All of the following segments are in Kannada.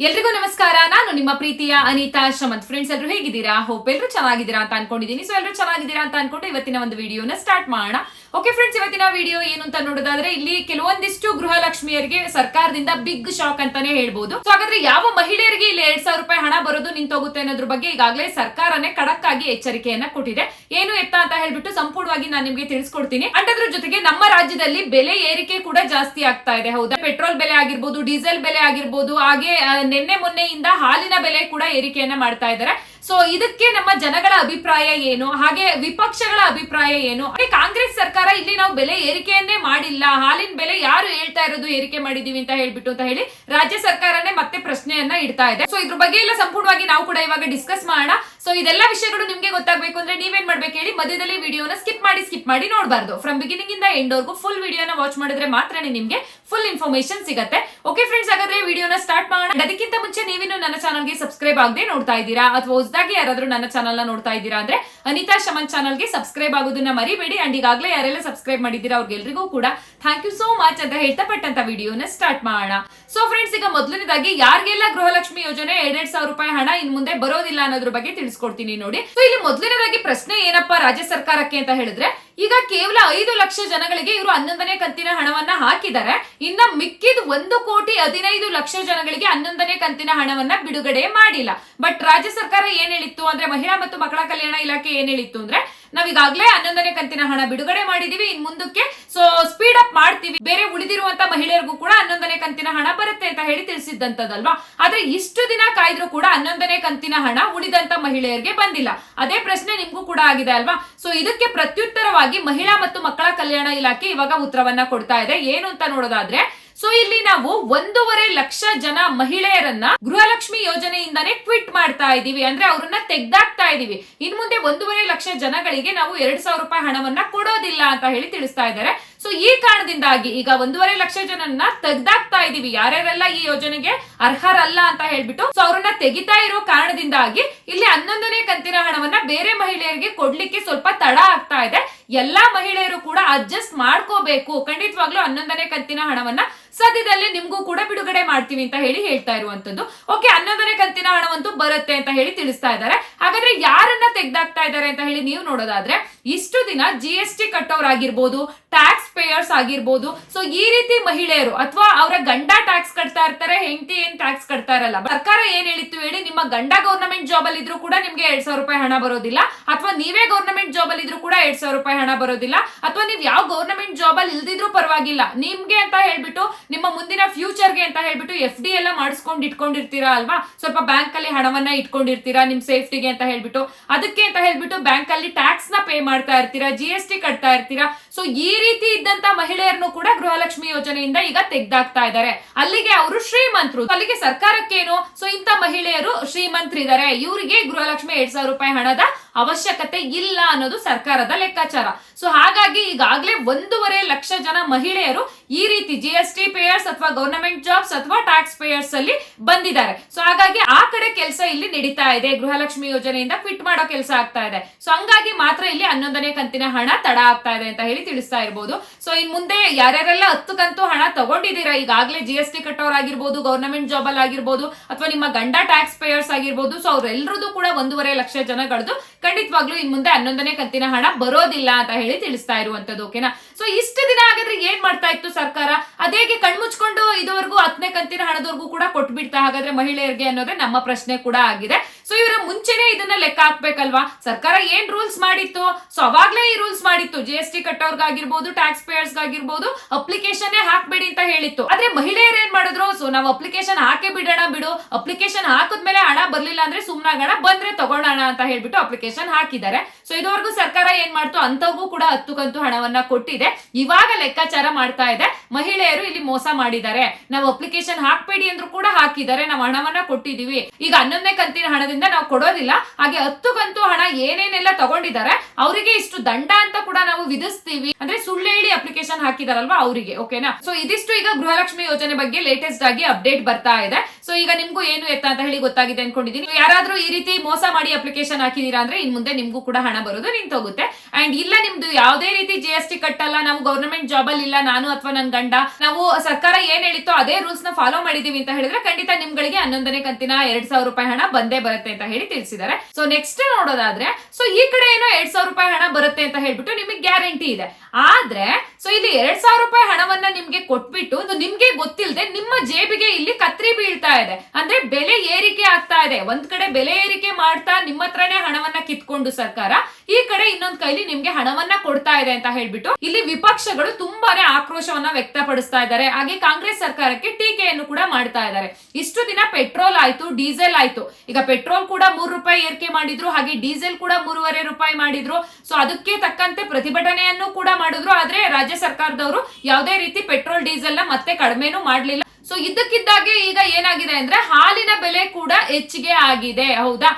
ಎಲ್ರಿಗೂ ನಮಸ್ಕಾರ. ನಾನು ನಿಮ್ಮ ಪ್ರೀತಿಯ ಅನಿತಾ ಶಮಂತ್ ಫ್ರೆಂಡ್ಸ್ ಎಲ್ಲರೂ ಹೇಗಿದ್ದೀರಾ? ಹೋಪ್ ಎಲ್ಲರೂ ಚೆನ್ನಾಗಿದ್ದೀರಾ ಅಂತ ಅನ್ಕೊಂಡಿದ್ದೀನಿ. ಸೊ ಎಲ್ಲರೂ ಚೆನ್ನಾಗಿದ್ದೀರಾ ಅಂತ ಅನ್ಕೊಂಡು ಇವತ್ತಿನ ಒಂದು ವಿಡಿಯೋನ ಸ್ಟಾರ್ಟ್ ಮಾಡೋಣ. ಓಕೆ ಫ್ರೆಂಡ್ಸ್ ಇವತ್ತಿನ ವಿಡಿಯೋ ಏನು ಅಂತ ನೋಡೋದಾದ್ರೆ, ಇಲ್ಲಿ ಕೆಲವೊಂದಿಷ್ಟು ಗೃಹಲಕ್ಷ್ಮಿಯರಿಗೆ ಸರ್ಕಾರದಿಂದ ಬಿಗ್ ಶಾಕ್ ಅಂತಾನೆ ಹೇಳ್ಬಹುದು ಸೊ ಹಾಗಾದ್ರೆ ಯಾವ ಮಹಿಳೆಯರಿಗೆ ಇಲ್ಲಿ ಎರಡ್ ಸಾವಿರ ರೂಪಾಯಿ ಹಣ ಬರೋದು ನಿಂತೋಗುತ್ತೆ ಅನ್ನೋದ್ರ ಬಗ್ಗೆ ಈಗಾಗಲೇ ಸರ್ಕಾರನೇ ಖಡಕ್ ಆಗಿ ಎಚ್ಚರಿಕೆಯನ್ನ ಕೊಟ್ಟಿದೆ. ಏನು ಎತ್ತ ಅಂತ ಹೇಳ್ಬಿಟ್ಟು ಸಂಪೂರ್ಣವಾಗಿ ನಾನು ನಿಮ್ಗೆ ತಿಳಿಸ್ಕೊಡ್ತೀನಿ. ಅಂಡ್ ಅದ್ರ ಜೊತೆಗೆ ನಮ್ಮ ರಾಜ್ಯದಲ್ಲಿ ಬೆಲೆ ಏರಿಕೆ ಕೂಡ ಜಾಸ್ತಿ ಆಗ್ತಾ ಇದೆ. ಹೌದಾ? ಪೆಟ್ರೋಲ್ ಬೆಲೆ ಆಗಿರ್ಬೋದು, ಡೀಸೆಲ್ ಬೆಲೆ ಆಗಿರ್ಬೋದು, ಹಾಗೆ ನಿನ್ನೆ ಮೊನ್ನೆಯಿಂದ ಹಾಲಿನ ಬೆಲೆ ಕೂಡ ಏರಿಕೆಯನ್ನ ಮಾಡ್ತಾ ಇದ್ದಾರೆ. ಸೊ ಇದಕ್ಕೆ ನಮ್ಮ ಜನಗಳ ಅಭಿಪ್ರಾಯ ಏನು? ಹಾಗೆ ವಿಪಕ್ಷಗಳ ಅಭಿಪ್ರಾಯ ಏನು? ಕಾಂಗ್ರೆಸ್ ಸರ್ಕಾರ ಇಲ್ಲಿ ನಾವು ಬೆಲೆ ಏರಿಕೆಯನ್ನೇ ಮಾಡಿಲ್ಲ. ಹಾಲಿನ ಬೆಲೆ ಯಾರು ಹೇಳ್ತಾ ಇರೋದು ಏರಿಕೆ ಮಾಡಿದೀವಿ ಅಂತ ಹೇಳ್ಬಿಟ್ಟು ಅಂತ ಹೇಳಿ ರಾಜ್ಯ ಸರ್ಕಾರನೇ ಮತ್ತೆ ಪ್ರಶ್ನೆಯನ್ನ ಇಡ್ತಾ ಇದೆ. ಸೊ ಇದ್ರ ಬಗ್ಗೆ ಎಲ್ಲ ಸಂಪೂರ್ಣವಾಗಿ ನಾವು ಕೂಡ ಇವಾಗ ಡಿಸ್ಕಸ್ ಮಾಡೋಣ. ಸೊ ಇದೆಲ್ಲ ವಿಷಯಗಳು ನಿಮ್ಗೆ ಗೊತ್ತಾಗಬೇಕು ಅಂದ್ರೆ ನೀವೇನ್ ಮಾಡ್ಬೇಕು ಹೇಳಿ ಮಧ್ಯದಲ್ಲಿ ವಿಡಿಯೋನ ಸ್ಕಿಪ್ ಮಾಡಿ ಸ್ಕಿಪ್ ಮಾಡಿ ನೋಡಬಾರ್ದು. ಫ್ರಮ್ ಬಿಗಿನಿಂಗ್ ಇಂದ ಎಂಡ್ ವರ್ಗೂ ಫುಲ್ ವಿಡಿಯೋನ ವಾಚ್ ಮಾಡಿದ್ರೆ ಮಾತ್ರನೇ ನಿಮ್ಗೆ ಫುಲ್ ಇನ್ಫಾರ್ಮೇಶನ್ ಸಿಗುತ್ತೆ. ಓಕೆ ಫ್ರೆಂಡ್ಸ್ ಹಾಗಾದ್ರೆ ವಿಡಿಯೋನ ಸ್ಟಾರ್ಟ್ ಮಾಡೋಣ. ಅದಕ್ಕಿಂತ ಮುಂಚೆ ನೀವಿನ್ನು ನನ್ನ ಚಾನಲ್ಗೆ ಸಬ್ಸ್ಕ್ರೈಬ್ ಆಗದೆ ನೋಡ್ತಾ ಇದ್ದೀರಾ? ಅಥವಾ ಹೊಸದಾಗಿ ಯಾರಾದ್ರೂ ನನ್ನ ಚಾನಲ್ನ ನೋಡ್ತಾ ಇದ್ದೀರಾ ಅಂದ್ರೆ ಅನಿತಾ ಶಮನ್ ಚಾನಲ್ಗೆ ಸಬ್ಸ್ಕ್ರೈಬ್ ಆಗೋದನ್ನ ಮರಿಬೇಡಿ. ಅಂಡ್ ಈಗಾಗಲೇ ಯಾರೆಲ್ಲ ಸಬ್ಸ್ಕ್ರೈಬ್ ಮಾಡಿದ್ದೀರಾ ಅವ್ರಿಗೆಲ್ರಿಗೂ ಕೂಡ ಥ್ಯಾಂಕ್ ಯು ಸೋ ಮಚ್ ಅಂತ ಹೇಳ್ತಾ ಪಟ್ಟಂತ ವಿಡಿಯೋನ ಸ್ಟಾರ್ಟ್ ಮಾಡೋಣ. ಸೊ ಫ್ರೆಂಡ್ಸ್ ಈಗ ಮೊದಲನೇದಾಗಿ ಯಾರಿಗೆಲ್ಲ ಗೃಹಲಕ್ಷ್ಮಿ ಯೋಜನೆ ಎರಡೆರಡ್ ಸಾವಿರ ರೂಪಾಯಿ ಹಣ ಇನ್ ಮುಂದೆ ಬರೋದಿಲ್ಲ ಅನ್ನೋದ್ರ ಬಗ್ಗೆ ತಿಳಿಸ್ಕೊಡ್ತೀನಿ ನೋಡಿ. ಸೊ ಇಲ್ಲಿ ಮೊದಲನೇದಾಗಿ ಪ್ರಶ್ನೆ ಏನಪ್ಪಾ ರಾಜ್ಯ ಸರ್ಕಾರಕ್ಕೆ ಅಂತ ಹೇಳಿದ್ರೆ ಈಗ ಕೇವಲ ಐದು ಲಕ್ಷ ಜನಗಳಿಗೆ ಇವರು ಹನ್ನೊಂದನೇ ಕಂತಿನ ಹಣವನ್ನ ಹಾಕಿದ್ದಾರೆ. ಇನ್ನ ಮಿಕ್ಕಿದ ಒಂದು ಕೋಟಿ ಹದಿನೈದು ಲಕ್ಷ ಜನಗಳಿಗೆ ಹನ್ನೊಂದನೇ ಕಂತಿನ ಹಣವನ್ನ ಬಿಡುಗಡೆ ಮಾಡಿಲ್ಲ. ಬಟ್ ರಾಜ್ಯ ಸರ್ಕಾರ ಏನ್ ಹೇಳಿತ್ತು ಅಂದ್ರೆ ಮಹಿಳಾ ಮತ್ತು ಮಕ್ಕಳ ಕಲ್ಯಾಣ ಇಲಾಖೆ ಏನ್ ಹೇಳಿತ್ತು ಅಂದ್ರೆ ನಾವೀಗಾಗ್ಲೇ ಹನ್ನೊಂದನೇ ಕಂತಿನ ಹಣ ಬಿಡುಗಡೆ ಮಾಡಿದೀವಿ. ಇನ್ ಮುಂದಕ್ಕೆ ಸೊ ಸ್ಪೀಡ್ ಅಪ್ ಮಾಡ್ತೀವಿ. ಬೇರೆ ಉಳಿದಿರುವಂತ ಮಹಿಳೆಯರಿಗೂ ಕೂಡ ಹನ್ನೊಂದನೇ ಕಂತಿನ ಹಣ ಬರುತ್ತೆ ಅಂತ ಹೇಳಿ ತಿಳಿಸಿದ್ದಂತದಲ್ವಾ? ಆದ್ರೆ ಇಷ್ಟು ದಿನ ಕಾಯ್ದ್ರು ಕೂಡ ಹನ್ನೊಂದನೇ ಕಂತಿನ ಹಣ ಉಳಿದಂತ ಮಹಿಳೆಯರಿಗೆ ಬಂದಿಲ್ಲ. ಅದೇ ಪ್ರಶ್ನೆ ನಿಮ್ಗೂ ಕೂಡ ಆಗಿದೆ ಅಲ್ವಾ? ಸೊ ಇದಕ್ಕೆ ಪ್ರತ್ಯುತ್ತರವಾಗಿ ಮಹಿಳಾ ಮತ್ತು ಮಕ್ಕಳ ಕಲ್ಯಾಣ ಇಲಾಖೆ ಇವಾಗ ಉತ್ತರವನ್ನ ಕೊಡ್ತಾ ಇದೆ. ಏನು ಅಂತ ನೋಡೋದಾದ್ರೆ ಸೊ ಇಲ್ಲಿ ನಾವು ಒಂದೂವರೆ ಲಕ್ಷ ಜನ ಮಹಿಳೆಯರನ್ನ ಗೃಹಲಕ್ಷ್ಮಿ ಯೋಜನೆಯಿಂದಾನೇ ಕ್ವಿಟ್ ಮಾಡ್ತಾ ಇದೀವಿ ಅಂದ್ರೆ ಅವ್ರನ್ನ ತೆಗ್ದಾಕ್ತಾ ಇದೀವಿ ಇನ್ ಮುಂದೆ ಒಂದೂವರೆ ಲಕ್ಷ ಜನಗಳಿಗೆ ನಾವು ಎರಡ್ ಸಾವಿರ ರೂಪಾಯಿ ಹಣವನ್ನ ಕೊಡೋದಿಲ್ಲ ಅಂತ ಹೇಳಿ ತಿಳಿಸ್ತಾ ಇದ್ದಾರೆ. ಸೊ ಈ ಕಾರಣದಿಂದಾಗಿ ಈಗ ಒಂದೂವರೆ ಲಕ್ಷ ಜನನ್ನ ತೆಗ್ದಾಕ್ತಾ ಇದೀವಿ ಯಾರ್ಯಾರೆಲ್ಲ ಈ ಯೋಜನೆಗೆ ಅರ್ಹರಲ್ಲ ಅಂತ ಹೇಳ್ಬಿಟ್ಟು ಸೊ ಅವ್ರನ್ನ ತೆಗಿತಾ ಇರೋ ಕಾರಣದಿಂದಾಗಿ ಇಲ್ಲಿ ಹನ್ನೊಂದನೇ ಕಂತಿನ ಹಣವನ್ನ ಬೇರೆ ಮಹಿಳೆಯರಿಗೆ ಕೊಡ್ಲಿಕ್ಕೆ ಸ್ವಲ್ಪ ತಡ ಆಗ್ತಾ ಇದೆ. ಎಲ್ಲಾ ಮಹಿಳೆಯರು ಕೂಡ ಅಡ್ಜಸ್ಟ್ ಮಾಡ್ಕೋಬೇಕು. ಖಂಡಿತವಾಗ್ಲೂ ಹನ್ನೊಂದನೇ ಕಂತಿನ ಹಣವನ್ನ ಸದ್ಯದಲ್ಲೇ ನಿಮ್ಗೂ ಕೂಡ ಬಿಡುಗಡೆ ಮಾಡ್ತೀವಿ ಅಂತ ಹೇಳಿ ಹೇಳ್ತಾ ಇರುವಂತದ್ದು. ಓಕೆ ಹನ್ನೊಂದನೇ ಕಂತಿನ ಹಣವಂತೂ ಬರುತ್ತೆ ಅಂತ ಹೇಳಿ ತಿಳಿಸ್ತಾ ಇದ್ದಾರೆ. ಹಾಗಾದ್ರೆ ಯಾರನ್ನ ತೆಗ್ದಾಕ್ತಾ ಇದ್ದಾರೆ ಅಂತ ಹೇಳಿ ನೀವು ನೋಡೋದಾದ್ರೆ, ಇಷ್ಟು ದಿನ ಜಿ ಎಸ್ ಟಿ ಕಟ್ಟೋರಾಗಿರ್ಬೋದು ಟ್ಯಾಕ್ಸ್ ಪೇಯರ್ಸ್ ಆಗಿರ್ಬೋದು ಸೊ ಈ ರೀತಿ ಮಹಿಳೆಯರು ಅಥವಾ ಅವರ ಗಂಡ ಟ್ಯಾಕ್ಸ್ ಕಟ್ತಾ ಇರ್ತಾರೆ, ಹೆಂಡತಿ ಏನ್ ಟ್ಯಾಕ್ಸ್ ಕಟ್ತಾ ಇರಲ್ಲ. ಸರ್ಕಾರ ಏನ್ ಹೇಳಿತ್ತು ಹೇಳಿ, ನಿಮ್ಮ ಗಂಡ ಗೌರ್ನಮೆಂಟ್ ಜಾಬ್ ಅಲ್ಲಿ ಇದ್ರೂ ಕೂಡ ನಿಮ್ಗೆ ಎರಡ್ ಸಾವಿರ ರೂಪಾಯಿ ಹಣ ಬರೋದಿಲ್ಲ, ಅಥವಾ ನೀವೇ ಗೌರ್ನಮೆಂಟ್ ಜಾಬ್ ಅಲ್ಲಿ ಇದ್ರೂ ಕೂಡ ಎರಡ್ ಸಾವಿರ ರೂಪಾಯಿ ಹಣ ಬರೋದಿಲ್ಲ, ಅಥವಾ ನೀವ್ ಯಾವ ಗೌರ್ನಮೆಂಟ್ ಜಾಬ್ ಅಲ್ಲಿ ಇಲ್ದಿದ್ರು ಪರವಾಗಿಲ್ಲ, ನಿಮ್ಗೆ ಅಂತ ಹೇಳ್ಬಿಟ್ಟು ನಿಮ್ಮ ಮುಂದಿನ ಫ್ಯೂಚರ್ಗೆ ಅಂತ ಹೇಳ್ಬಿಟ್ಟು ಎಫ್ ಡಿ ಎಲ್ಲ ಮಾಡಿಸ್ಕೊಂಡು ಇಟ್ಕೊಂಡಿರ್ತೀರಾ ಅಲ್ವಾ? ಸ್ವಲ್ಪ ಬ್ಯಾಂಕ್ ಅಲ್ಲಿ ಹಣವನ್ನ ಇಟ್ಕೊಂಡಿರ್ತೀರಾ ನಿಮ್ ಸೇಫ್ಟಿಗೆ ಅಂತ ಹೇಳ್ಬಿಟ್ಟು. ಅದಕ್ಕೆ ಅಂತ ಹೇಳ್ಬಿಟ್ಟು ಬ್ಯಾಂಕ್ ಅಲ್ಲಿ ಟ್ಯಾಕ್ಸ್ನ ಪೇ ಮಾಡ್ತಾ ಇರ್ತೀರಾ ಜಿ ಎಸ್ ಟಿ ಕಟ್ತಾ ಇರ್ತೀರಾ? ಸೊ ಈ ರೀತಿ ಇದ್ದಂತ ಮಹಿಳೆಯರನ್ನು ಕೂಡ ಗೃಹಲಕ್ಷ್ಮಿ ಯೋಜನೆಯಿಂದ ಈಗ ತೆಗ್ದಾಕ್ತಾ ಇದ್ದಾರೆ. ಅಲ್ಲಿಗೆ ಅವರು ಶ್ರೀಮಂತರು. ಅಲ್ಲಿಗೆ ಸರ್ಕಾರಕ್ಕೇನು? ಸೊ ಇಂತ ಮಹಿಳೆಯರು ಶ್ರೀಮಂತರಿದ್ದಾರೆ. ಇವರಿಗೆ ಗೃಹಲಕ್ಷ್ಮಿ ಎರಡ್ ಸಾವಿರ ರೂಪಾಯಿ ಹಣದ ಅವಶ್ಯಕತೆ ಇಲ್ಲ ಅನ್ನೋದು ಸರ್ಕಾರದ ಲೆಕ್ಕಾಚಾರ. ಸೊ ಹಾಗಾಗಿ ಈಗಾಗಲೇ ಒಂದೂವರೆ ಲಕ್ಷ ಜನ ಮಹಿಳೆಯರು ಈ ರೀತಿ ಜಿ ಎಸ್ ಟಿ ಪೇಯರ್ಸ್ ಅಥವಾ ಗವರ್ನಮೆಂಟ್ ಜಾಬ್ಸ್ ಅಥವಾ ಟ್ಯಾಕ್ಸ್ ಪೇಯರ್ಸ್ ಅಲ್ಲಿ ಬಂದಿದ್ದಾರೆ. ಸೊ ಹಾಗಾಗಿ ಆ ಕಡೆ ಕೆಲಸ ಇಲ್ಲಿ ನಡೀತಾ ಇದೆ. ಗೃಹಲಕ್ಷ್ಮಿ ಯೋಜನೆಯಿಂದ ಕ್ವಿಟ್ ಮಾಡೋ ಕೆಲಸ ಆಗ್ತಾ ಇದೆ. ಸೊ ಹಂಗಾಗಿ ಮಾತ್ರ ಇಲ್ಲಿ ಹನ್ನೊಂದನೇ ಕಂತಿನ ಹಣ ತಡ ಆಗ್ತಾ ಇದೆ ಅಂತ ಹೇಳಿ ತಿಳಿಸ್ತಾ ಇರಬಹುದು ಸೊ ಇನ್ ಮುಂದೆ ಯಾರ್ಯಾರೆಲ್ಲ ಹತ್ತು ಕಂತು ಹಣ ತಗೊಂಡಿದ್ದೀರಾ? ಈಗಾಗಲೇ ಜಿ ಎಸ್ ಟಿ ಕಟ್ಟೋರಾಗಿರ್ಬೋದು ಗವರ್ನಮೆಂಟ್ ಜಾಬ್ ಅಲ್ಲಿ ಆಗಿರ್ಬೋದು ಅಥವಾ ನಿಮ್ಮ ಗಂಡ ಟ್ಯಾಕ್ಸ್ ಪೇಯರ್ಸ್ ಆಗಿರ್ಬೋದು ಸೊ ಅವರೆಲ್ಲರದು ಕೂಡ ಒಂದೂವರೆ ಲಕ್ಷ ಜನಗಳದ್ದು ಖಂಡಿತವಾಗ್ಲೂ ಇನ್ ಮುಂದೆ ಹನ್ನೊಂದನೇ ಕಂತಿನ ಹಣ ಬರೋದಿಲ್ಲ ಅಂತ ಹೇಳಿ ತಿಳಿಸ್ತಾ ಇರುವಂತದ್ದು ಓಕೆನಾ ಸೊ ಇಷ್ಟು ದಿನ ಹಾಗಾದ್ರೆ ಏನ್ ಮಾಡ್ತಾ ಇತ್ತು ಸರ್ಕಾರ? ಅದೇಗೆ ಕಣ್ಮುಚ್ಕೊಂಡು ಇದುವರೆಗೂ ಹತ್ತನೇ ಕಂತಿನ ಹಣದವರೆಗೂ ಕೂಡ ಕೊಟ್ಬಿಡ್ತಾ? ಹಾಗಾದ್ರೆ ಮಹಿಳೆಯರಿಗೆ ಅನ್ನೋದೇ ನಮ್ಮ ಪ್ರಶ್ನೆ ಕೂಡ ಆಗಿದೆ. ಸೊ ಇವರ ಮುಂಚೆನೆ ಇದನ್ನ ಲೆಕ್ಕ ಹಾಕ್ಬೇಕಲ್ವಾ? ಸರ್ಕಾರ ಏನ್ ರೂಲ್ಸ್ ಮಾಡಿತ್ತು? ಸೊ ಅವಾಗ್ಲೇ ಈ ರೂಲ್ಸ್ ಮಾಡಿತ್ತು. ಜಿ ಎಸ್ ಟಿ ಕಟ್ಟೋರ್ಗಾಗಿರ್ಬೋದು ಟ್ಯಾಕ್ಸ್ ಪೇಯರ್ಸ್ ಆಗಿರ್ಬೋದು ಅಪ್ಲಿಕೇಶನ್ ಹಾಕ್ಬೇಡಿ ಅಂತ ಹೇಳಿತ್ತು. ಆದ್ರೆ ಮಹಿಳೆಯರು ಏನ್ ಮಾಡಿದ್ರು? ಸೊ ನಾವು ಅಪ್ಲಿಕೇಶನ್ ಹಾಕೇ ಬಿಡೋಣ ಬಿಡು. ಅಪ್ಲಿಕೇಶನ್ ಹಾಕಿದ್ಮೇಲೆ ಹಣ ಬರ್ಲಿಲ್ಲ ಅಂದ್ರೆ ಸುಮ್ನಾಗೋಣ ಬಂದ್ರೆ ತಗೊಳ್ಳೋಣ ಅಂತ ಹೇಳ್ಬಿಟ್ಟು ಅಪ್ಲಿಕೇಶನ್ ಹಾಕಿದ್ದಾರೆ. ಸೊ ಇದುವರೆಗೂ ಸರ್ಕಾರ ಏನ್ ಮಾಡ್ತು? ಅಂತವೂ ಕೂಡ ಹತ್ತು ಕಂತು ಹಣವನ್ನ ಕೊಟ್ಟಿದೆ. ಇವಾಗ ಲೆಕ್ಕಾಚಾರ ಮಾಡ್ತಾ ಇದೆ. ಮಹಿಳೆಯರು ಇಲ್ಲಿ ಮೋಸ ಮಾಡಿದ್ದಾರೆ. ನಾವು ಅಪ್ಲಿಕೇಶನ್ ಹಾಕ್ಬೇಡಿ ಅಂದ್ರೂ ಕೂಡ ಹಾಕಿದ್ದಾರೆ. ನಾವು ಹಣವನ್ನ ಕೊಟ್ಟಿದೀವಿ ಈಗ ಹನ್ನೊಂದನೇ ಕಂತಿನ ಹಣದಿಂದ ನಾವು ಕೊಡೋದಿಲ್ಲ. ಹಾಗೆ ಹತ್ತು ಕಂತು ಹಣ ಏನೇನೆಲ್ಲ ತಗೊಂಡಿದ್ದಾರೆ, ಅವರಿಗೆ ಇಷ್ಟು ದಂಡ ಅಂತ ಕೂಡ ನಾವು ವಿಧಿಸ್ತೀವಿ. ಅಂದ್ರೆ ಸುಳ್ಳು ಹೇಳಿ ಅಪ್ಲಿಕೇಶನ್ ಹಾಕಿದಾರಲ್ವಾ ಅವರಿಗೆ, ಓಕೆನಾ? ಸೊ ಇದಿಷ್ಟು ಈಗ ಗೃಹಲಕ್ಷ್ಮಿ ಯೋಜನೆ ಬಗ್ಗೆ ಲೇಟೆಸ್ಟ್ ಆಗಿ ಅಪ್ಡೇಟ್ ಬರ್ತಾ ಇದೆ. ಸೊ ಈಗ ನಿಮ್ಗೂ ಏನು ಎತ್ತ ಅಂತ ಹೇಳಿ ಗೊತ್ತಾಗಿದೆ ಅನ್ಕೊಂಡಿದೀನಿ ಯಾರಾದ್ರೂ ಈ ರೀತಿ ಮೋಸ ಮಾಡಿ ಅಪ್ಲಿಕೇಶನ್ ಹಾಕಿದೀರಾ ಅಂದ್ರೆ ಇನ್ ಮುಂದೆ ನಿಮ್ಗೂ ಕೂಡ ಹಣ ಬರೋದು ನಿಂತೋಗುತ್ತೆ ಅಂಡ್ ಇಲ್ಲ, ನಿಮ್ದು ಯಾವುದೇ ರೀತಿ ಜಿ ಎಸ್ ಟಿ ಕಟ್ಟಲ್ಲ, ನಾವು ಗೌರ್ಮೆಂಟ್ ಜಾಬ್ ಅಲ್ಲಿ ಇಲ್ಲ, ನಾನು ಅಥವಾ ನನ್ ಗಂಡ, ನಾವು ಸರ್ಕಾರ ಏನ್ ಹೇಳಿತ್ತೋ ಅದೇ ರೂಲ್ಸ್ನ ಫಾಲೋ ಮಾಡಿದೀವಿ ಅಂತ ಹೇಳಿದ್ರೆ ಖಂಡಿತ ನಿಮ್ಗಳಿಗೆ ಹನ್ನೊಂದನೇ ಕಂತಿನ ಎರಡ್ ಸಾವಿರ ರೂಪಾಯಿ ಹಣ ಬಂದೇ ಬರುತ್ತೆ ಅಂತ ಹೇಳಿ ತಿಳಿಸಿದ್ದಾರೆ. ಸೊ ನೆಕ್ಸ್ಟ್ ನೋಡೋದಾದ್ರೆ ಸೊ ಈ ಕಡೆ ಏನೋ ಎರಡ್ ಸಾವಿರ ರೂಪಾಯಿ ಹಣ ಬರುತ್ತೆ ಅಂತ ಹೇಳ್ಬಿಟ್ಟು ನಿಮಗೆ ಗ್ಯಾರಂಟಿ ಇದೆ. ಆದ್ರೆ ಸೊ ಇಲ್ಲಿ ಎರಡ್ ಸಾವಿರ ರೂಪಾಯಿ ಹಣವನ್ನ ನಿಮ್ಗೆ ಕೊಟ್ಬಿಟ್ಟು ನಿಮ್ಗೆ ಗೊತ್ತಿಲ್ಲದೆ ನಿಮ್ಮ ಜೇಬಿಗೆ ಇಲ್ಲಿ ಕತ್ರಿ ಬೀಳ್ತಾ ಇದೆ. ಅಂದ್ರೆ ಬೆಲೆ ಏರಿಕೆ ಆಗ್ತಾ ಇದೆ. ಒಂದ್ ಕಡೆ ಬೆಲೆ ಏರಿಕೆ ಮಾಡ್ತಾ ನಿಮ್ಮ ಹತ್ರನೇ ಹಣವನ್ನ ಕಿತ್ಕೊಂಡು ಸರ್ಕಾರ, ಈ ಕಡೆ ಇನ್ನೊಂದ್ ಕೈಲಿ ನಿಮ್ಗೆ ಹಣವನ್ನ ಕೊಡ್ತಾ ಇದೆ ಅಂತ ಹೇಳ್ಬಿಟ್ಟು, ಇಲ್ಲಿ ವಿಪಕ್ಷಗಳು ತುಂಬಾನೇ ಆಕ್ರೋಶವನ್ನ ವ್ಯಕ್ತಪಡಿಸ್ತಾ ಇದ್ದಾರೆ. ಹಾಗೆ ಕಾಂಗ್ರೆಸ್ ಸರ್ಕಾರಕ್ಕೆ ಟೀಕೆಯನ್ನು ಕೂಡ ಮಾಡ್ತಾ ಇದ್ದಾರೆ. ಇಷ್ಟು ದಿನ ಪೆಟ್ರೋಲ್ ಆಯ್ತು, ಡೀಸೆಲ್ ಆಯ್ತು. ಈಗ ಪೆಟ್ರೋಲ್ ಕೂಡ ಮೂರು ರೂಪಾಯಿ ಏರಿಕೆ ಮಾಡಿದ್ರು, ಹಾಗೆ ಡೀಸೆಲ್ ಕೂಡ ಮೂರುವರೆ ರೂಪಾಯಿ ಮಾಡಿದ್ರು. ಸೊ ಅದಕ್ಕೆ ತಕ್ಕಂತೆ ಪ್ರತಿಭಟನೆಯನ್ನು ಕೂಡ ಮಾಡಿದ್ರು, ಆದ್ರೆ ರಾಜ್ಯ ಸರ್ಕಾರದವರು ಯಾವುದೇ ರೀತಿ ಪೆಟ್ರೋಲ್ ಡೀಸೆಲ್ನ ಮತ್ತೆ ಕಡಿಮೆನೂ ಮಾಡಲಿಲ್ಲ. ಸೊ ಇದ್ದಕ್ಕಿದ್ದಾಗೆ ಈಗ ಏನಾಗಿದೆ ಅಂದ್ರೆ ಹಾಲಿನ ಬೆಲೆ ಕೂಡ ಹೆಚ್ಚಿಗೆ ಆಗಿದೆ, ಹೌದಾ?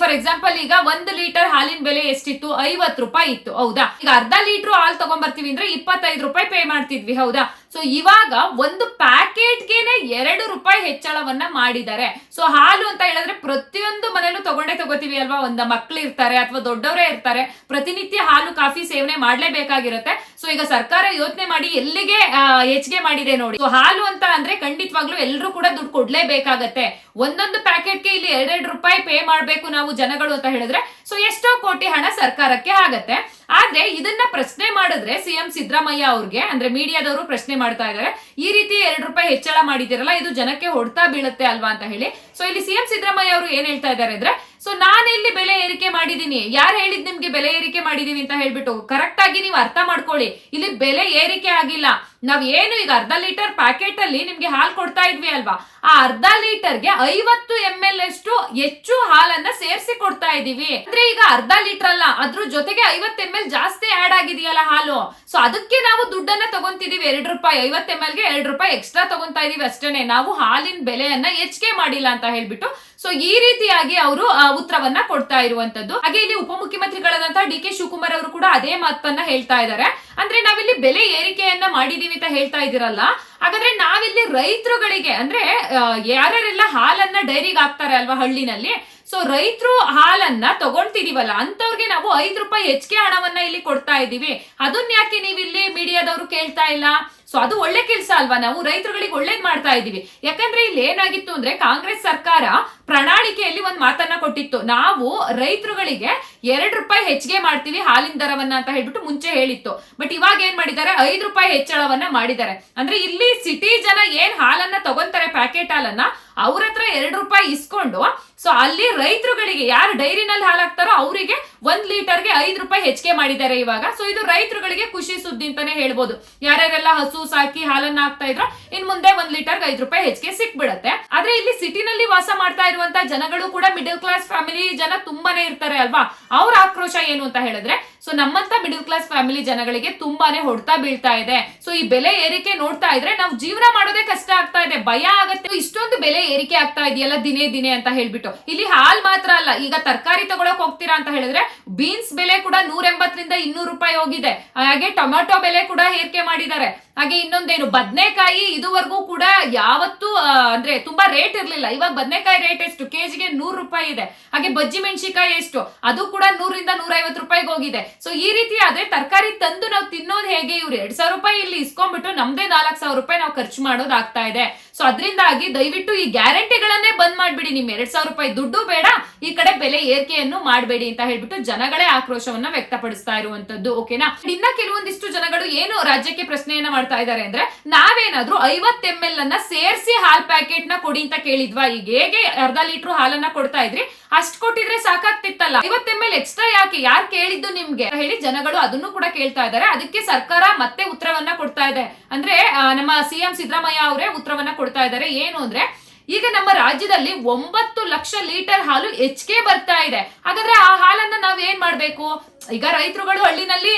ಫಾರ್ ಎಕ್ಸಾಂಪಲ್ ಈಗ ಒಂದು ಲೀಟರ್ ಹಾಲಿನ ಬೆಲೆ ಎಷ್ಟಿತ್ತು? ಐವತ್ತು ರೂಪಾಯಿ ಇತ್ತು, ಹೌದಾ? ಈಗ ಅರ್ಧ ಲೀಟರ್ ಹಾಲು ತಗೊಂಡ್ಬರ್ತೀವಿ ಅಂದ್ರೆ ಇಪ್ಪತ್ತೈದು ರೂಪಾಯಿ ಪೇ ಮಾಡ್ತಿದ್ವಿ, ಹೌದಾ? ಸೊ ಇವಾಗ ಒಂದು ಪ್ಯಾಕೆಟ್ಗೆನೆ ಎರಡು ರೂಪಾಯಿ ಹೆಚ್ಚಳವನ್ನ ಮಾಡಿದ್ದಾರೆ. ಸೊ ಹಾಲು ಅಂತ ಹೇಳಿದ್ರೆ ಪ್ರತಿಯೊಂದು ಮನೇಲೂ ತಗೊಂಡೇ ತಗೋತೀವಿ ಅಲ್ವಾ? ಒಂದ ಮಕ್ಳು ಇರ್ತಾರೆ ಅಥವಾ ದೊಡ್ಡವರೇ ಇರ್ತಾರೆ. ಪ್ರತಿನಿತ್ಯ ಹಾಲು, ಕಾಫಿ ಸೇವನೆ ಮಾಡ್ಲೇಬೇಕಾಗಿರುತ್ತೆ. ಸೊ ಈಗ ಸರ್ಕಾರ ಯೋಚನೆ ಮಾಡಿ ಎಲ್ಲಿಗೆ ಹೆಚ್ಚಿಗೆ ಮಾಡಿದೆ ನೋಡಿ. ಸೊ ಹಾಲು ಅಂತ ಅಂದ್ರೆ ಖಂಡಿತವಾಗ್ಲೂ ಎಲ್ಲರೂ ಕೂಡ ದುಡ್ಡು ಕೊಡ್ಲೇಬೇಕಾಗತ್ತೆ. ಒಂದೊಂದು ಪ್ಯಾಕೆಟ್ಗೆ ಇಲ್ಲಿ ಎರಡೆರಡು ರೂಪಾಯಿ ಪೇ ಮಾಡ್ಬೇಕು ನಾವು ಜನಗಳು ಅಂತ ಹೇಳಿದ್ರೆ ಸೊ ಎಷ್ಟೋ ಕೋಟಿ ಹಣ ಸರ್ಕಾರಕ್ಕೆ ಆಗತ್ತೆ. ಆದ್ರೆ ಇದನ್ನ ಪ್ರಶ್ನೆ ಮಾಡಿದ್ರೆ ಸಿಎಂ ಸಿದ್ದರಾಮಯ್ಯ ಅವ್ರಿಗೆ, ಅಂದ್ರೆ ಮೀಡಿಯಾದವರು ಪ್ರಶ್ನೆ ಮಾಡ್ತಾ ಇದ್ದಾರೆ, ಈ ರೀತಿ ಎರಡು ರೂಪಾಯಿ ಹೆಚ್ಚಳ ಮಾಡಿದಿರಲ್ಲ ಇದು ಜನಕ್ಕೆ ಹೊಡ್ತಾ ಬೀಳುತ್ತೆ ಅಲ್ವಾ ಅಂತ ಹೇಳಿ. ಸೊ ಇಲ್ಲಿ ಸಿಎಂ ಸಿದ್ದರಾಮಯ್ಯ ಅವರು ಏನ್ ಹೇಳ್ತಾ ಇದ್ದಾರೆ ಅಂದ್ರೆ ಸೊ ನಾನು ಇಲ್ಲಿ ಬೆಲೆ ಏರಿಕೆ ಮಾಡಿದ್ದೀನಿ ಯಾರು ಹೇಳಿದ್ ನಿಮ್ಗೆ ಬೆಲೆ ಏರಿಕೆ ಮಾಡಿದ್ದೀನಿ ಅಂತ ಹೇಳ್ಬಿಟ್ಟು? ಕರೆಕ್ಟ್ ಆಗಿ ನೀವು ಅರ್ಥ ಮಾಡ್ಕೊಳ್ಳಿ. ಇಲ್ಲಿ ಬೆಲೆ ಏರಿಕೆ ಆಗಿಲ್ಲ. ನಾವ್ ಏನು ಈಗ ಅರ್ಧ ಲೀಟರ್ ಪ್ಯಾಕೆಟ್ ಅಲ್ಲಿ ನಿಮ್ಗೆ ಹಾಲು ಕೊಡ್ತಾ ಇದ್ವಿ ಅಲ್ವಾ? ಆ ಅರ್ಧ ಲೀಟರ್ಗೆ ಐವತ್ತು ಎಂ ಎಲ್ ಅಷ್ಟು ಹೆಚ್ಚು ಹಾಲನ್ನ ಸೇರಿಸಿ ಕೊಡ್ತಾ ಇದೀವಿ. ಅಂದ್ರೆ ಈಗ ಅರ್ಧ ಲೀಟರ್ ಅಲ್ಲ ಅದ್ರ ಜೊತೆಗೆ ಐವತ್ತು ಎಂ ಎಲ್ ಜಾಸ್ತಿ ಆಡ್ ಆಗಿದೆಯಲ್ಲ ಹಾಲು. ಸೊ ಅದಕ್ಕೆ ನಾವು ದುಡ್ಡನ್ನ ತಗೊಂತಿದೀವಿ. ಎರಡು ರೂಪಾಯಿ, ಐವತ್ತು ಎಂ ಎಲ್ಗೆ ಎರಡು ರೂಪಾಯಿ ಎಕ್ಸ್ಟ್ರಾ ತಗೊಂತಾ ಇದೀವಿ ಅಷ್ಟೇನೆ. ನಾವು ಹಾಲಿನ ಬೆಲೆಯನ್ನ ಹೆಚ್ಚಿಗೆ ಮಾಡಿಲ್ಲ ಅಂತ ಹೇಳ್ಬಿಟ್ಟು. ಸೊ ಈ ರೀತಿಯಾಗಿ ಅವರು ಉತ್ತರವನ್ನ ಕೊಡ್ತಾ ಇರುವಂತದ್ದು. ಹಾಗೆ ಇಲ್ಲಿ ಉಪಮುಖ್ಯಮಂತ್ರಿಗಳಾದಂತಹ ಡಿ ಕೆ ಶಿವಕುಮಾರ್ ಅವರು ಕೂಡ ಅದೇ ಮಾತನ್ನ ಹೇಳ್ತಾ ಇದ್ದಾರೆ. ಅಂದ್ರೆ ನಾವಿಲ್ಲಿ ಬೆಲೆ ಏರಿಕೆಯನ್ನ ಮಾಡಿದೀವಿ ಹೇಳ್ತಾ ಇದ್ದೀರಲ್ಲ? ಹಾಗಾದ್ರೆ ನಾವಿಲ್ಲಿ ರೈತರುಗಳಿಗೆ, ಅಂದ್ರೆ ಯಾರ್ಯಾರೆಲ್ಲ ಹಾಲನ್ನ ಡೈರಿಗೆ ಹಾಕ್ತಾರೆ ಅಲ್ವಾ ಹಳ್ಳಿನಲ್ಲಿ? ಸೊ ರೈತರು ಹಾಲನ್ನ ತಗೊಳ್ತಿದೀವಲ್ಲ ಅಂತವ್ರಿಗೆ ನಾವು ಐದು ರೂಪಾಯಿ ಹೆಚ್ಚಿಗೆ ಹಣವನ್ನ ಇಲ್ಲಿ ಕೊಡ್ತಾ ಇದೀವಿ ಅದನ್ನ ಯಾಕೆ ನೀವು ಇಲ್ಲಿ ಮೀಡಿಯಾದವರು ಕೇಳ್ತಾ ಇಲ್ಲ? ಸೊ ಅದು ಒಳ್ಳೆ ಕೆಲಸ ಅಲ್ವಾ? ನಾವು ರೈತರುಗಳಿಗೆ ಒಳ್ಳೇದ್ ಮಾಡ್ತಾ ಇದೀವಿ ಯಾಕಂದ್ರೆ ಇಲ್ಲಿ ಏನಾಗಿತ್ತು ಅಂದ್ರೆ, ಕಾಂಗ್ರೆಸ್ ಸರ್ಕಾರ ಕೊಟ್ಟಿತ್ತು. ನಾವು ರೈತರುಗಳಿಗೆ ಎರಡು ರೂಪಾಯಿ ಹೆಚ್ಚಿಗೆ ಮಾಡ್ತೀವಿ, ಹಾಲಿನ ದರವನ್ನ ಅಂತ ಹೇಳ್ಬಿಟ್ಟು ಮುಂಚೆ ಹೇಳಿತ್ತು. ಬಟ್ ಇವಾಗ ಏನ್ ಮಾಡಿದ್ದಾರೆ? ಐದು ರೂಪಾಯಿ ಹೆಚ್ಚಳವನ್ನ ಮಾಡಿದ್ದಾರೆ. ಅಂದ್ರೆ ಇಲ್ಲಿ ಸಿಟಿ ಜನ ಏನ್ ಹಾಲನ್ನ ತಗೊಂತಾರೆ ಪ್ಯಾಕೆಟ್ ಹಾಲನ್ನ ಅವ್ರ ಹತ್ರ ಎರಡು ರೂಪಾಯಿ ಇಸ್ಕೊಂಡು ಸೊ ಅಲ್ಲಿ ರೈತರುಗಳಿಗೆ ಯಾರು ಡೈರಿನಲ್ಲಿ ಹಾಲಾಗ್ತಾರೋ ಅವರಿಗೆ ಒಂದ್ ಲೀಟರ್ಗೆ ಐದು ರೂಪಾಯಿ ಹೆಚ್ಚಿಗೆ ಮಾಡಿದ್ದಾರೆ ಇವಾಗ. ಸೊ ಇದು ರೈತರುಗಳಿಗೆ ಖುಷಿ ಸುದ್ದಿ ಅಂತಾನೆ ಹೇಳ್ಬೋದು. ಯಾರ್ಯಾರೆಲ್ಲ ಹಸು, ಸಾಕಿ ಹಾಲನ್ನ ಹಾಕ್ತಾ ಇದ್ರೋ, ಇನ್ ಮುಂದೆ ಒಂದ್ ಲೀಟರ್ಗೆ ಐದು ರೂಪಾಯಿ ಹೆಚ್ಚಿಗೆ ಸಿಕ್ಬಿಡತ್ತೆ. ಆದ್ರೆ ಇಲ್ಲಿ ಸಿಟಿನಲ್ಲಿ ವಾಸ ಮಾಡ್ತಾ ಇರುವಂತ ಜನಗಳು ಕೂಡ ಮಿಡಲ್ ಕ್ಲಾಸ್ ಫ್ಯಾಮಿಲಿ ಜನ ತುಂಬಾನೇ ಇರ್ತಾರೆ ಅಲ್ವಾ? ಅವ್ರ ಆಕ್ರೋಶ ಏನು ಅಂತ ಹೇಳಿದ್ರೆ ಸೊ ನಮ್ಮಂತ ಮಿಡಲ್ ಕ್ಲಾಸ್ ಫ್ಯಾಮಿಲಿ ಜನಗಳಿಗೆ ತುಂಬಾನೇ ಹೊಡ್ತಾ ಬೀಳ್ತಾ ಇದೆ. ಸೊ ಈ ಬೆಲೆ ಏರಿಕೆ ನೋಡ್ತಾ ಇದ್ರೆ ನಾವು ಜೀವನ ಮಾಡೋದೇ ಕಷ್ಟ ಆಗ್ತಾ ಇದೆ. ಭಯ ಆಗತ್ತೆ. ಇಷ್ಟೊಂದು ಬೆಲೆ ಏರಿಕೆ ಆಗ್ತಾ ಇದೆಯಲ್ಲ ದಿನೇ ದಿನೇ ಅಂತ ಹೇಳ್ಬಿಟ್ಟು. ಇಲ್ಲಿ ಹಾಲ್ ಮಾತ್ರ ಅಲ್ಲ, ಈಗ ತರಕಾರಿ ತಗೊಳಕ್ ಹೋಗ್ತೀರಾ ಅಂತ ಹೇಳಿದ್ರೆ ಬೀನ್ಸ್ ಬೆಲೆ ಕೂಡ ನೂರ ಎಂಬತ್ತರಿಂದ ಇನ್ನೂರು ರೂಪಾಯಿ ಹೋಗಿದೆ. ಹಾಗೆ ಟೊಮೆಟೊ ಬೆಲೆ ಕೂಡ ಏರಿಕೆ ಮಾಡಿದ್ದಾರೆ. ಹಾಗೆ ಇನ್ನೊಂದೇನು, ಬದನೆಕಾಯಿ ಇದುವರೆಗೂ ಕೂಡ ಯಾವತ್ತೂ ಅಂದ್ರೆ ತುಂಬಾ ರೇಟ್ ಇರ್ಲಿಲ್ಲ. ಇವಾಗ ಬದನೆಕಾಯಿ ರೇಟ್ ಎಷ್ಟು? ಕೆಜಿಗೆ ನೂರು ರೂಪಾಯಿ ಇದೆ. ಹಾಗೆ ಬಜ್ಜಿ ಮೆಣಸಿಕಾಯಿ ಎಷ್ಟು? ಅದು ಕೂಡ ನೂರಿಂದ ನೂರ ಐವತ್ತು ರೂಪಾಯಿಗೆ ಹೋಗಿದೆ. ಸೊ ಈ ರೀತಿ ಆದ್ರೆ ತರಕಾರಿ ತಂದು ನಾವು ತಿನ್ನೋದು ಹೇಗೆ? ಇವ್ರು ಎರಡ್ ಸಾವಿರ ರೂಪಾಯಿ ಇಲ್ಲಿ ಇಸ್ಕೊಂಡ್ಬಿಟ್ಟು ನಮ್ದೇ ನಾಲ್ಕು ಸಾವಿರ ರೂಪಾಯಿ ನಾವು ಖರ್ಚು ಮಾಡೋದಾಗ್ತಾ ಇದೆ. ಸೊ ಅದರಿಂದಾಗಿ ದಯವಿಟ್ಟು ಈ ಗ್ಯಾರಂಟಿಗಳನ್ನೇ ಬಂದ್ ಮಾಡ್ಬಿಡಿ. ನಿಮ್ ಎರಡ್ ಸಾವಿರ ರೂಪಾಯಿ ದುಡ್ಡು ಬೇಡ. ಈ ಕಡೆ ಬೆಲೆ ಏರಿಕೆಯನ್ನು ಮಾಡಬೇಡಿ ಅಂತ ಹೇಳ್ಬಿಟ್ಟು ಜನಗಳೇ ಆಕ್ರೋಶವನ್ನ ವ್ಯಕ್ತಪಡಿಸ್ತಾ ಇರುವಂತದ್ದು, ಓಕೆನಾ? ಇನ್ನ ಕೆಲವೊಂದಿಷ್ಟು ಜನಗಳು ಏನು ರಾಜ್ಯಕ್ಕೆ ಪ್ರಶ್ನೆಯನ್ನ ಮಾಡ್ತಾ ಇದ್ದಾರೆ ಅಂದ್ರೆ, ನಾವೇನಾದ್ರೂ ಐವತ್ ಎಂ ಎಲ್ ಅನ್ನ ಸೇರಿಸಿ ಹಾಲ್ ಪ್ಯಾಕೆಟ್ನ ಕೊಡಿ ಅಂತ ಕೇಳಿದ್ವಾ? ಈಗ ಹೇಗೆ ಅರ್ಧ ಲೀಟರ್ ಹಾಲನ್ನ ಕೊಡ್ತಾ ಇದ್ರಿ? ಅಷ್ಟ್ ಕೊಟ್ಟಿದ್ರೆ ಸಾಕಾಗ್ತಿತ್ತಲ್ಲ. ಐವತ್ ಎಂ ಎಲ್ ಎಕ್ಸ್ಟ್ರಾ ಯಾಕೆ? ಯಾರು ಕೇಳಿದ್ದು ನಿಮ್ಗೆ? ಹೇಳಿ ಜನಗಳು ಅದನ್ನು ಕೂಡ ಕೇಳ್ತಾ ಇದ್ದಾರೆ. ಅದಕ್ಕೆ ಸರ್ಕಾರ ಮತ್ತೆ ಉತ್ತರವನ್ನ ಕೊಡ್ತಾ ಇದೆ. ಅಂದ್ರೆ ನಮ್ಮ ಸಿಎಂ ಸಿದ್ದರಾಮಯ್ಯ ಅವರೇ ಉತ್ತರವನ್ನ ಕೊಡ್ತಾ ಇದ್ದಾರೆ. ಏನು ಅಂದ್ರೆ ಈಗ ನಮ್ಮ ರಾಜ್ಯದಲ್ಲಿ ಒಂಬತ್ತು ಲಕ್ಷ ಲೀಟರ್ ಹಾಲು ಹೆಚ್ಚಿಗೆ ಬರ್ತಾ ಇದೆ. ಹಾಗಾದ್ರೆ ಆ ಹಾಲನ್ನ ನಾವ್ ಏನ್ ಮಾಡ್ಬೇಕು? ಈಗ ರೈತರುಗಳು ಹಳ್ಳಿನಲ್ಲಿ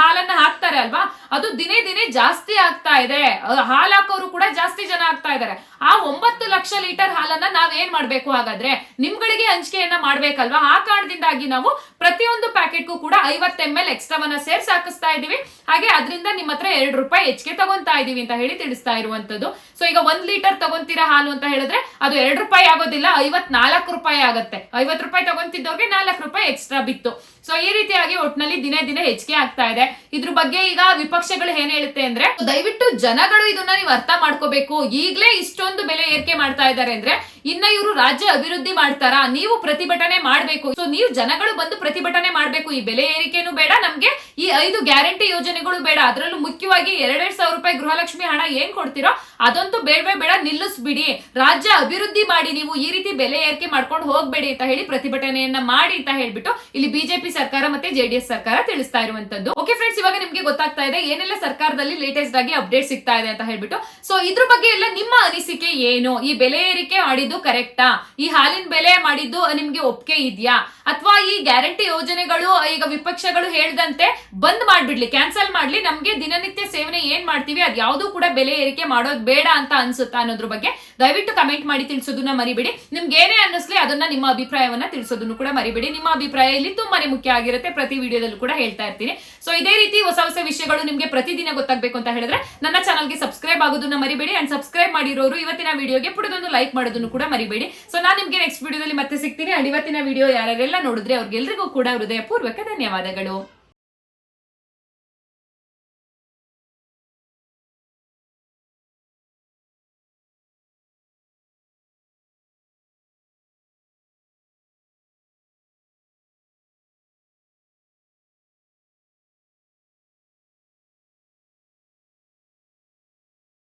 ಹಾಲನ್ನ ಹಾಕ್ತಾರೆ ಅಲ್ವಾ? ಅದು ದಿನೇ ದಿನೇ ಜಾಸ್ತಿ ಆಗ್ತಾ ಇದೆ. ಹಾಲ್ ಕೂಡ ಜಾಸ್ತಿ ಜನ ಆಗ್ತಾ ಇದಾರೆ ಆ ಒಂಬತ್ತು ಲಕ್ಷ ಲೀಟರ್ ಹಾಲನ್ನ ನಾವ್ ಏನ್ ಮಾಡ್ಬೇಕು ಹಾಗಾದ್ರೆ? ನಿಮ್ಗಳಿಗೆ ಹಂಚಿಕೆಯನ್ನ ಮಾಡ್ಬೇಕಲ್ವಾ? ಆ ಕಾರಣದಿಂದಾಗಿ ನಾವು ಪ್ರತಿಯೊಂದು ಪ್ಯಾಕೆಟ್ಗೂ ಕೂಡ ಐವತ್ತು ಎಂ ಎಲ್ ಎಕ್ಸ್ಟ್ರಾವನ್ನ ಸೇರ್ಸಿ ಹಾಕಿಸ್ತಾ ಇದೀವಿ. ಹಾಗೆ ಅದರಿಂದ ನಿಮ್ಮ ಹತ್ರ ಎರಡು ರೂಪಾಯಿ ಹೆಚ್ಚಿಗೆ ತಗೊಂತಾ ಇದೀವಿ ಅಂತ ಹೇಳಿ ತಿಳಿಸ್ತಾ ಇರುವಂತದ್ದು. ಸೊ ಈಗ ಒಂದ್ ಲೀಟರ್ ತಗೊಂತೀರಾ ಹಾಲು ಅಂತ ಹೇಳಿದ್ರೆ ಅದು ಎರಡು ರೂಪಾಯಿ ಆಗೋದಿಲ್ಲ ಐವತ್ ನಾಲ್ಕು ರೂಪಾಯಿ ಆಗುತ್ತೆ. ಐವತ್ ರೂಪಾಯಿ ತಗೊಂತಿದ್ದವ್ರಿಗೆ ನಾಲ್ಕು ರೂಪಾಯಿ ಎಕ್ಸ್ಟ್ರಾ ಬಿತ್ತು. ಸೊ ಈ ರೀತಿಯಾಗಿ ಒಟ್ನಲ್ಲಿ ದಿನೇ ದಿನೇ ಹೆಚ್ಚಿಗೆ ಆಗ್ತಾ ಇದೆ. ಇದ್ರ ಬಗ್ಗೆ ಈಗ ವಿಪಕ್ಷಗಳು ಏನ್ ಹೇಳುತ್ತೆ ಅಂದ್ರೆ, ದಯವಿಟ್ಟು ಜನಗಳು ಇದನ್ನ ನೀವು ಅರ್ಥ ಮಾಡ್ಕೋಬೇಕು. ಈಗ್ಲೇ ಇಷ್ಟೊಂದು ಬೆಲೆ ಏರಿಕೆ ಮಾಡ್ತಾ ಇದ್ದಾರೆ ಅಂದ್ರೆ, ಇನ್ನ ಇವರು ರಾಜ್ಯ ಅಭಿವೃದ್ಧಿ ಮಾಡ್ತಾರಾ? ನೀವು ಪ್ರತಿಭಟನೆ ಮಾಡ್ಬೇಕು. ಸೊ ನೀವು ಜನಗಳು ಬಂದು ಪ್ರತಿಭಟನೆ ಮಾಡಬೇಕು. ಈ ಬೆಲೆ ಏರಿಕೆನೂ ಬೇಡ. ನಮ್ಗೆ ಈ ಐದು ಗ್ಯಾರಂಟಿ ಯೋಜನೆಗಳು ಬೇಡ. ಅದರಲ್ಲೂ ಮುಖ್ಯವಾಗಿ ಎರಡೆರಡ್ ಸಾವಿರ ರೂಪಾಯಿ ಗೃಹಲಕ್ಷ್ಮಿ ಹಣ ಏನ್ ಕೊಡ್ತೀರೋ, ಅದಂತೂ ಬೇಡವೇ ಬೇಡ. ನಿಲ್ಲಿಸ್ಬಿಡಿ. ರಾಜ್ಯ ಅಭಿವೃದ್ಧಿ ಮಾಡಿ ನೀವು ಈ ರೀತಿ ಬೆಲೆ ಏರಿಕೆ ಮಾಡ್ಕೊಂಡು ಹೋಗ್ಬೇಡಿ ಅಂತ ಹೇಳಿ ಪ್ರತಿಭಟನೆಯನ್ನ ಮಾಡಿ ಅಂತ ಹೇಳ್ಬಿಟ್ಟು ಇಲ್ಲಿ ಬಿಜೆಪಿ ಸರ್ಕಾರ ಮತ್ತೆ ಜೆಡಿಎಸ್ ಸರ್ಕಾರ ತಿಳಿಸ್ತಾ ಇರುವಂತದ್ದು. ಓಕೆ ಫ್ರೆಂಡ್ಸ್ ಇವಾಗ ನಿಮ್ಗೆ ಗೊತ್ತಾಗ್ತಾ ಇದೆ, ಏನೆಲ್ಲ ಸರ್ಕಾರದಲ್ಲಿ ಲೇಟೆಸ್ಟ್ ಆಗಿ ಅಪ್ಡೇಟ್ ಸಿಗ್ತಾ ಇದೆ ಅಂತ ಹೇಳ್ಬಿಟ್ಟು. ಸೊ ಇದ್ರ ಬಗ್ಗೆ ಎಲ್ಲ ನಿಮ್ಮ ಅನಿಸಿಕೆ ಏನು? ಈ ಬೆಲೆ ಏರಿಕೆ ಮಾಡಿದ್ದು ಕರೆಕ್ಟಾ ಈ ಹಾಲಿನ ಬೆಲೆ ಮಾಡಿದ್ದು ನಿಮ್ಗೆ ಒಪ್ಪಿಗೆ ಇದೆಯಾ? ಅಥವಾ ಈ ಗ್ಯಾರಂಟಿ ಯೋಜನೆಗಳು, ಈಗ ವಿಪಕ್ಷಗಳು ಹೇಳ್ದಂತೆ ಬಂದ್ ಮಾಡ್ಬಿಡ್ಲಿ ಕ್ಯಾನ್ಸಲ್ ಮಾಡ್ಲಿ, ನಮ್ಗೆ ದಿನನಿತ್ಯ ಸೇವನೆ ಏನ್ ಮಾಡ್ತೀವಿ, ಅದ್ ಯಾವ್ದು ಕೂಡ ಬೆಲೆ ಏರಿಕೆ ಮಾಡೋದ್ ಬೇಡ ಅಂತ ಅನ್ಸುತ್ತಾ ಅನ್ನೋದ್ರ ಬಗ್ಗೆ ದಯವಿಟ್ಟು ಕಮೆಂಟ್ ಮಾಡಿ ತಿಳಿಸೋದನ್ನ ಮರಿಬೇಡಿ. ನಿಮ್ಗೆ ಏನೇ ಅನ್ನಿಸ್ಲಿ ಅದನ್ನ ನಿಮ್ಮ ಅಭಿಪ್ರಾಯವನ್ನ ತಿಳಿಸೋದನ್ನು ಕೂಡ ಮರಿಬೇಡಿ. ನಿಮ್ಮ ಅಭಿಪ್ರಾಯ ಇಲ್ಲಿ ತುಂಬಾನೇ ಮುಖ್ಯ ಆಗಿರುತ್ತೆ. ಪ್ರತಿ ವಿಡಿಯೋದಲ್ಲೂ ಕೂಡ ಹೇಳ್ತಾ ಇರ್ತೀನಿ. ಸೊ ಇದೇ ರೀತಿ ಹೊಸ ಹೊಸ ವಿಷಯಗಳು ನಿಮಗೆ ಪ್ರತಿದಿನ ಗೊತ್ತಾಗಬೇಕು ಅಂತ ಹೇಳಿದ್ರೆ ನನ್ನ ಚಾನಲ್ಗೆ ಸಬ್ಸ್ಕ್ರೈಬ್ ಆಗೋದನ್ನ ಮರಿಬೇಡಿ ಅಂಡ್ ಸಬ್ಸ್ಕ್ರೈಬ್ ಮಾಡಿರೋರು ಇವತ್ತಿನ ವಿಡಿಯೋಗೆ ಪುಡದೊಂದು ಲೈಕ್ ಮಾಡೋದನ್ನು ಕೂಡ ಮರಿಬೇಡಿ. ಸೊ ನಾನು ನಿಮಗೆ ನೆಕ್ಸ್ಟ್ ವಿಡಿಯೋದಲ್ಲಿ ಮತ್ತೆ ಸಿಗ್ತೀನಿ. ಅಂಡ್ ಇವತ್ತಿನ ವಿಡಿಯೋ ಯಾರೆಲ್ಲ ನೋಡಿದ್ರೆ ಅವ್ರಿಗೆಲ್ರಿಗೂ ಕೂಡ ಹೃದಯಪೂರ್ವಕ ಧನ್ಯವಾದಗಳು.